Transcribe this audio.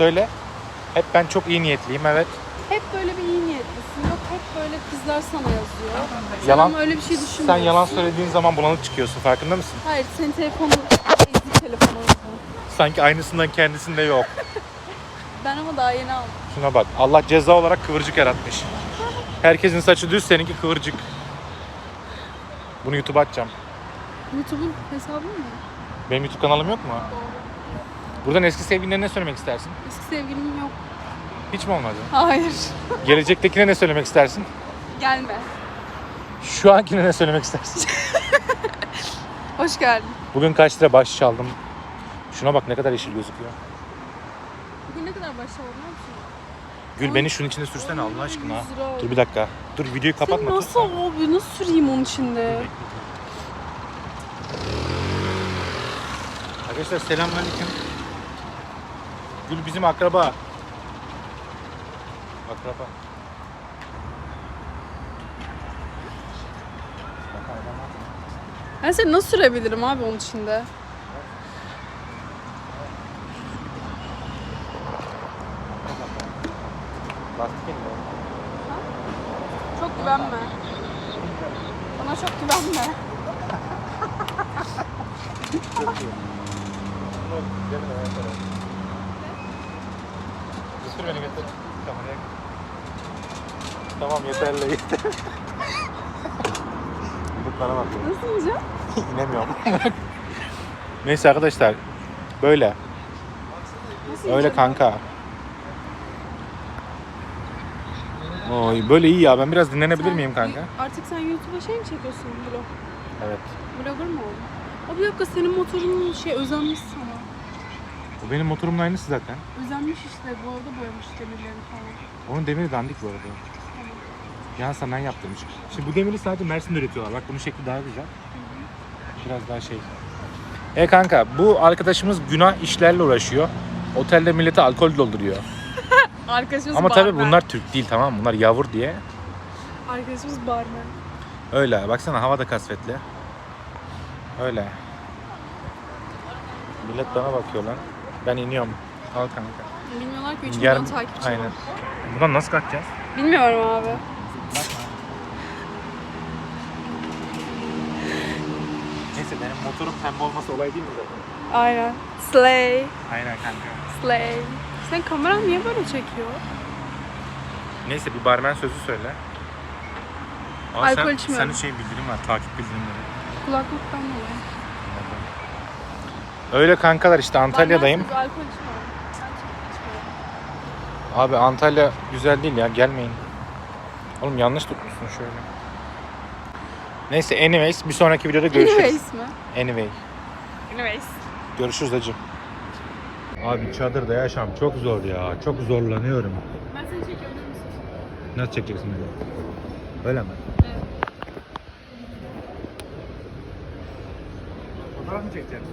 Söyle. Hep ben çok iyi niyetliyim evet. Hep böyle bir iyi niyetlisin. Yok hep böyle kızlar sana yazıyor. Sen Yalan- ama öyle bir şey düşünmüyorsun. Sen yalan söylediğin zaman bulanık çıkıyorsun farkında mısın? Hayır senin telefonun eski telefonun. Sanki aynısından kendisinde yok. Ben ama daha yeni aldım. Şuna bak Allah ceza olarak kıvırcık yaratmış. Herkesin saçı düz seninki kıvırcık. Bunu YouTube'a atacağım. YouTube'un hesabı mı? Benim YouTube kanalım yok mu? Buradan eski sevgiline ne söylemek istersin? Eski sevgilim yok. Hiç mi olmadı? Hayır. Gelecektekine ne söylemek istersin? Gelme. Şu ankine ne söylemek istersin? Hoş geldin. Bugün kaç lira bahşiş çaldım? Şuna bak ne kadar yeşil gözüküyor. Bugün ne kadar biliyor musun? Gül beni şunun içine sürsene Allah aşkına. 100 lira oldu. Dur bir dakika. Dur videoyu kapatma. Sen dur. nasıl abi? Nasıl süreyim onun içinde? Arkadaşlar selamünaleyküm. Gül bizim akraba. Akraba. Ben seni nasıl sürebilirim abi onun içinde? Lastik elinde. Çok güvenme. Bana çok güvenme. Götür beni götür. Kameraya. Tamam yeterli yeter. Bıklara bak. Nasıl yiyeceğim? İnemiyorum. Neyse arkadaşlar. Böyle. Nasıl Öyle yiyeceğim? kanka. Oy böyle iyi ya. Ben biraz dinlenebilir Sen- miyim kanka? Artık sen YouTube'a şey mi çekiyorsun vlog? Evet. Vlogger mı oldun? O bir dakika senin motorun şey özenmiş sana. Bu benim motorumun aynısı zaten. Özenmiş işte bu arada boyamış demirlerini falan. Onun demiri dandik bu arada. Yan sanayi yaptırmış. Şimdi bu demiri sadece Mersin'de üretiyorlar. Bak bunun şekli daha güzel. Biraz daha şey. E kanka bu arkadaşımız günah işlerle uğraşıyor. Otelde millete alkol dolduruyor. Arkadaşımız Ama tabii barmen. bunlar Türk değil tamam mı? Bunlar yavur diye. Arkadaşımız barmen. Öyle. Baksana hava da kasvetli. Öyle. Millet bana bakıyor lan. Ben iniyorum. Al kanka. Bilmiyorlar ki 3 milyon Yarın- takipçi Aynen. var. Buradan nasıl kalkacağız? Bilmiyorum abi. Neyse benim motorum pembe olması olay değil mi zaten? Aynen. Slay. Aynen kanka. Slay. Sen kameran niye böyle çekiyor? Neyse bir barmen sözü söyle. Aa, Alkol sen, içmiyorum. Senin şey bildirim var, takip bildirimleri. Kulaklıktan dolayı. Öyle kankalar işte Antalya'dayım. Ben alkol içmiyorum. Abi Antalya güzel değil ya gelmeyin. Oğlum yanlış tutmuşsun şöyle. Neyse anyways bir sonraki videoda görüşürüz. Anyways mi? Anyway. Anyways. Görüşürüz hacım. Abi çadırda yaşam çok zor ya. Çok zorlanıyorum. Ben seni çekebilir misin? Nasıl çekeceksin beni? Öyle mi? Evet. Fotoğraf mı çekeceksin?